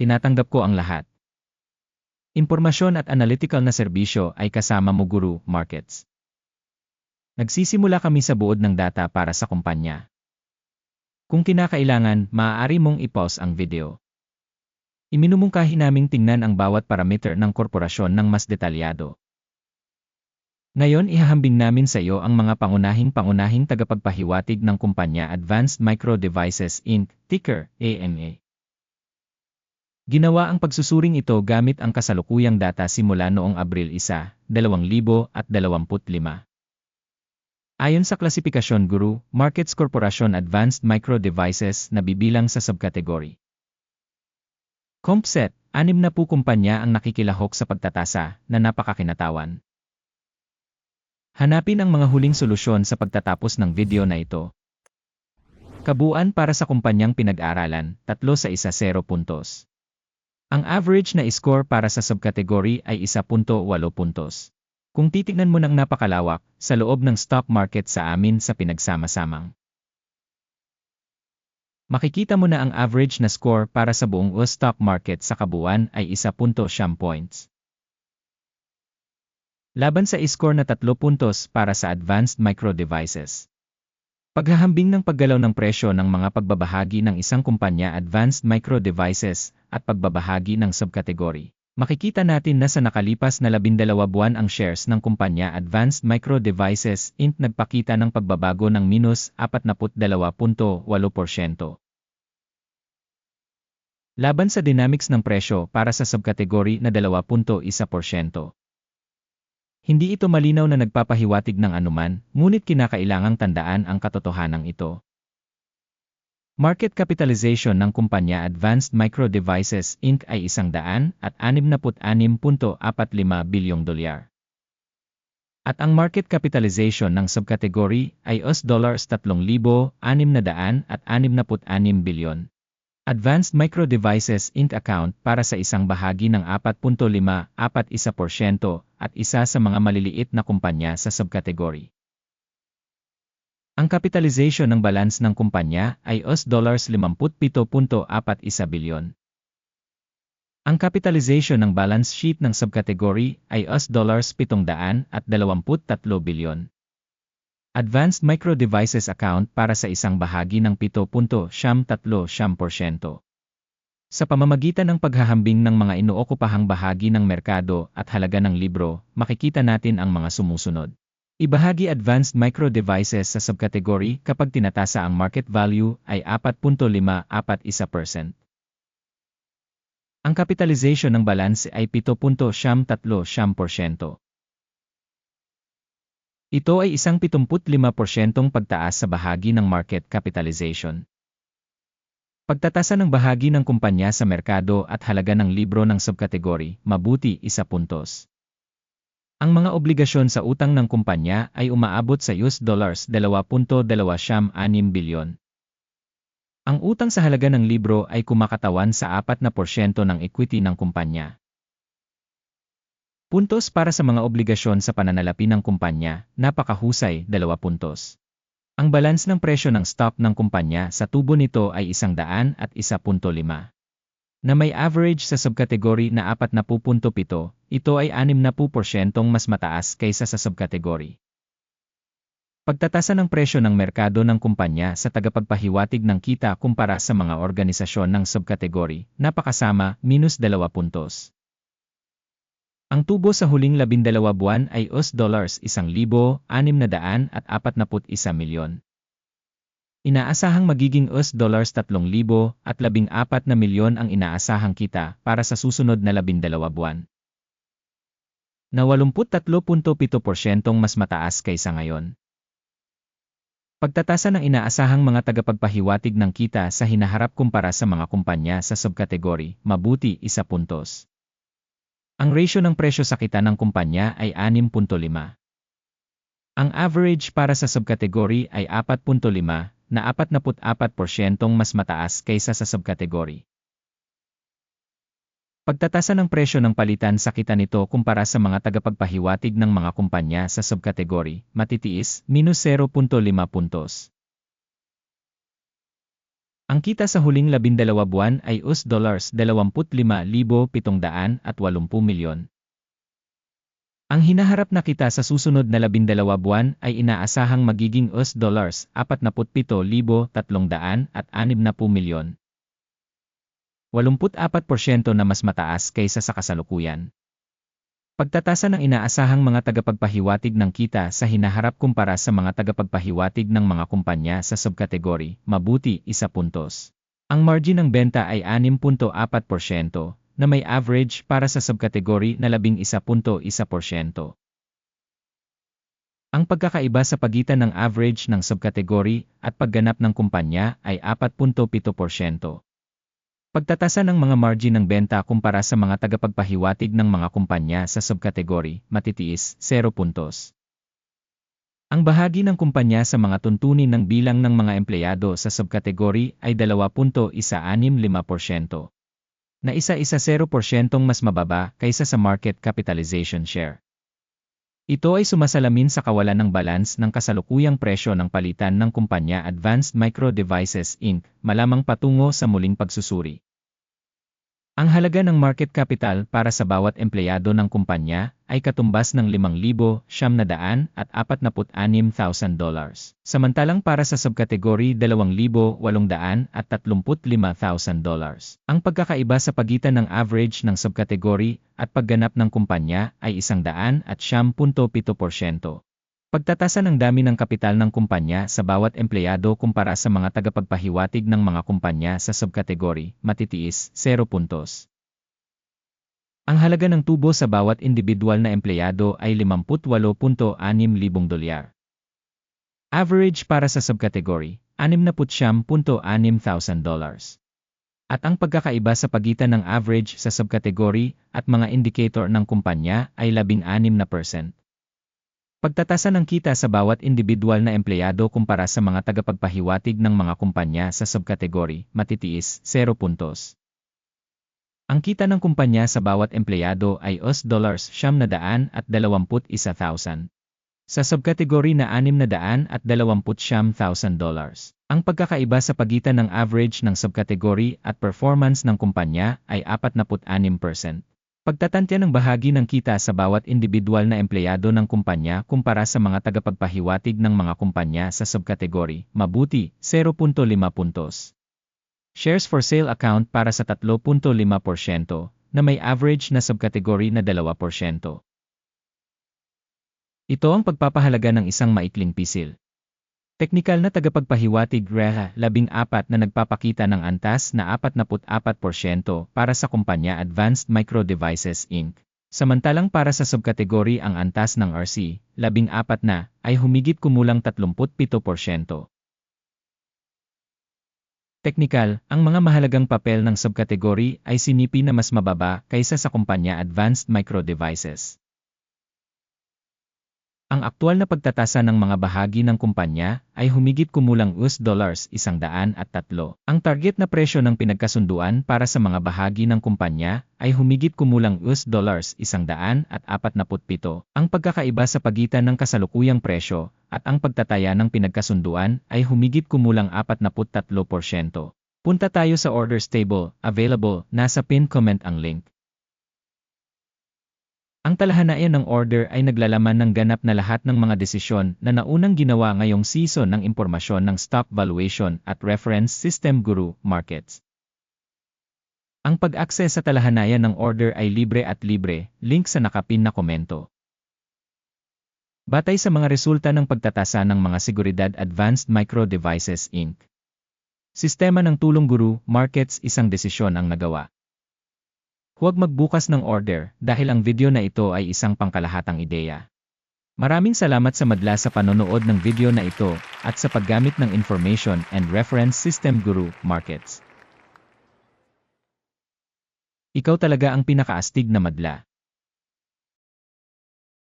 tinatanggap ko ang lahat. Impormasyon at analytical na serbisyo ay kasama mo Guru Markets. Nagsisimula kami sa buod ng data para sa kumpanya. Kung kinakailangan, maaari mong i-pause ang video. Iminumungkahi naming tingnan ang bawat parameter ng korporasyon ng mas detalyado. Ngayon ihahambing namin sa iyo ang mga pangunahing-pangunahing tagapagpahiwatig ng kumpanya Advanced Micro Devices Inc., ticker AMA. Ginawa ang pagsusuring ito gamit ang kasalukuyang data simula noong Abril 1, 2025. Ayon sa klasifikasyon Guru, Markets Corporation Advanced Micro Devices na bibilang sa subkategory. Compset, anim na po kumpanya ang nakikilahok sa pagtatasa na napakakinatawan. Hanapin ang mga huling solusyon sa pagtatapos ng video na ito. Kabuuan para sa kumpanyang pinag-aralan, 3 sa 1 0 puntos. Ang average na score para sa subkategory ay 1.8 puntos. Kung titignan mo ng napakalawak, sa loob ng stock market sa amin sa pinagsama-samang. Makikita mo na ang average na score para sa buong US stock market sa kabuuan ay 1.7 points. Laban sa score na 3 puntos para sa advanced micro devices. Paghahambing ng paggalaw ng presyo ng mga pagbabahagi ng isang kumpanya advanced micro devices at pagbabahagi ng subkategory. Makikita natin na sa nakalipas na 12 buwan ang shares ng kumpanya Advanced Micro Devices Inc. nagpakita ng pagbabago ng minus 42.8%. Laban sa dynamics ng presyo para sa subkategory na 2.1%. Hindi ito malinaw na nagpapahiwatig ng anuman, ngunit kinakailangang tandaan ang katotohanan ito. Market capitalization ng kumpanya Advanced Micro Devices Inc. ay 166.45 bilyong dolyar. At ang market capitalization ng subkategory ay US dollars 3,666 bilyon. Advanced Micro Devices Inc. account para sa isang bahagi ng 4.541% at isa sa mga maliliit na kumpanya sa subkategory. Ang kapitalization ng balance ng kumpanya ay US dollars 57.41 bilyon. Ang capitalization ng balance sheet ng subcategory ay US dollars 723 bilyon. Advanced Micro Devices account para sa isang bahagi ng 7.33%. Sa pamamagitan ng paghahambing ng mga inuokupahang bahagi ng merkado at halaga ng libro, makikita natin ang mga sumusunod. Ibahagi advanced micro devices sa subkategory kapag tinatasa ang market value ay 4.541%. Ang capitalization ng balance ay 7.33%. Ito ay isang 75% pagtaas sa bahagi ng market capitalization. Pagtatasa ng bahagi ng kumpanya sa merkado at halaga ng libro ng subkategory, mabuti isa puntos. Ang mga obligasyon sa utang ng kumpanya ay umaabot sa US dollars 2.26 bilyon. Ang utang sa halaga ng libro ay kumakatawan sa 4% ng equity ng kumpanya. Puntos para sa mga obligasyon sa pananalapi ng kumpanya, napakahusay, 2 puntos. Ang balance ng presyo ng stock ng kumpanya sa tubo nito ay 100 at 1.5 na may average sa subkategory na 40.7, ito ay 60% mas mataas kaysa sa subkategory. Pagtatasa ng presyo ng merkado ng kumpanya sa tagapagpahiwatig ng kita kumpara sa mga organisasyon ng subkategory, napakasama, minus 2 puntos. Ang tubo sa huling 12 buwan ay US dollars 1,641 milyon. Inaasahang magiging US dollars 3,000 at 14 na milyon ang inaasahang kita para sa susunod na 12 buwan. Na 83.7% mas mataas kaysa ngayon. Pagtatasa ng inaasahang mga tagapagpahiwatig ng kita sa hinaharap kumpara sa mga kumpanya sa subkategory, mabuti isa puntos. Ang ratio ng presyo sa kita ng kumpanya ay 6.5. Ang average para sa subkategory ay 4.5 na 44% mas mataas kaysa sa subkategory. Pagtatasa ng presyo ng palitan sa kita nito kumpara sa mga tagapagpahiwatig ng mga kumpanya sa subkategory, matitiis, minus 0.5 puntos. Ang kita sa huling labindalawa buwan ay US dollars 25,780 milyon. Ang hinaharap na kita sa susunod na labindalawa buwan ay inaasahang magiging US dollars 47,360 milyon. 84% na mas mataas kaysa sa kasalukuyan. Pagtatasa ng inaasahang mga tagapagpahiwatig ng kita sa hinaharap kumpara sa mga tagapagpahiwatig ng mga kumpanya sa subkategory, mabuti, isa puntos. Ang margin ng benta ay 6.4% na may average para sa subkategory na 11.1%. Ang pagkakaiba sa pagitan ng average ng subkategory at pagganap ng kumpanya ay 4.7%. Pagtatasa ng mga margin ng benta kumpara sa mga tagapagpahiwatig ng mga kumpanya sa subkategory, matitiis, 0 puntos. Ang bahagi ng kumpanya sa mga tuntunin ng bilang ng mga empleyado sa subkategory ay 2.165%, na isa-isa 0% mas mababa kaysa sa market capitalization share. Ito ay sumasalamin sa kawalan ng balance ng kasalukuyang presyo ng palitan ng kumpanya Advanced Micro Devices Inc. malamang patungo sa muling pagsusuri. Ang halaga ng market capital para sa bawat empleyado ng kumpanya ay katumbas ng 5,746,000 dollars. Samantalang para sa subkategory 2,835,000 dollars. Ang pagkakaiba sa pagitan ng average ng subkategory at pagganap ng kumpanya ay 100 at 10.7%. Pagtatasa ng dami ng kapital ng kumpanya sa bawat empleyado kumpara sa mga tagapagpahiwatig ng mga kumpanya sa subkategory, matitiis, 0 puntos. Ang halaga ng tubo sa bawat individual na empleyado ay 58.6 libong dolyar. Average para sa subkategory, 69.6 thousand dollars. At ang pagkakaiba sa pagitan ng average sa subkategory at mga indicator ng kumpanya ay 16%. Pagtatasa ng kita sa bawat individual na empleyado kumpara sa mga tagapagpahiwatig ng mga kumpanya sa subkategory, matitiis, 0 puntos. Ang kita ng kumpanya sa bawat empleyado ay US dollars siyam na daan at dalawamput isa thousand. Sa subkategory na anim na daan at dalawamput siyam thousand dollars. Ang pagkakaiba sa pagitan ng average ng subkategory at performance ng kumpanya ay 46%. Pagtatantya ng bahagi ng kita sa bawat individual na empleyado ng kumpanya kumpara sa mga tagapagpahiwatig ng mga kumpanya sa subkategory, mabuti, 0.5 puntos. Shares for sale account para sa 3.5% na may average na subkategory na 2%. Ito ang pagpapahalaga ng isang maikling pisil. Teknikal na tagapagpahiwatig REHA 14 na nagpapakita ng antas na 44% para sa kumpanya Advanced Micro Devices Inc. Samantalang para sa subkategory ang antas ng RC, 14 na, ay humigit kumulang 37%. Teknikal, ang mga mahalagang papel ng subkategory ay sinipi na mas mababa kaysa sa kumpanya Advanced Micro Devices. Ang aktual na pagtatasa ng mga bahagi ng kumpanya ay humigit kumulang US dollars isang daan at tatlo. Ang target na presyo ng pinagkasunduan para sa mga bahagi ng kumpanya ay humigit kumulang US dollars isang daan at apat na putpito. Ang pagkakaiba sa pagitan ng kasalukuyang presyo at ang pagtataya ng pinagkasunduan ay humigit kumulang 43%. Punta tayo sa orders table, available, nasa pin comment ang link. Ang talahanayan ng order ay naglalaman ng ganap na lahat ng mga desisyon na naunang ginawa ngayong season ng impormasyon ng stock valuation at reference system guru markets. Ang pag-access sa talahanayan ng order ay libre at libre, link sa nakapin na komento. Batay sa mga resulta ng pagtatasa ng mga seguridad Advanced Micro Devices Inc. Sistema ng tulong guru, markets isang desisyon ang nagawa. Huwag magbukas ng order dahil ang video na ito ay isang pangkalahatang ideya. Maraming salamat sa madla sa panonood ng video na ito at sa paggamit ng Information and Reference System Guru Markets. Ikaw talaga ang pinakaastig na madla.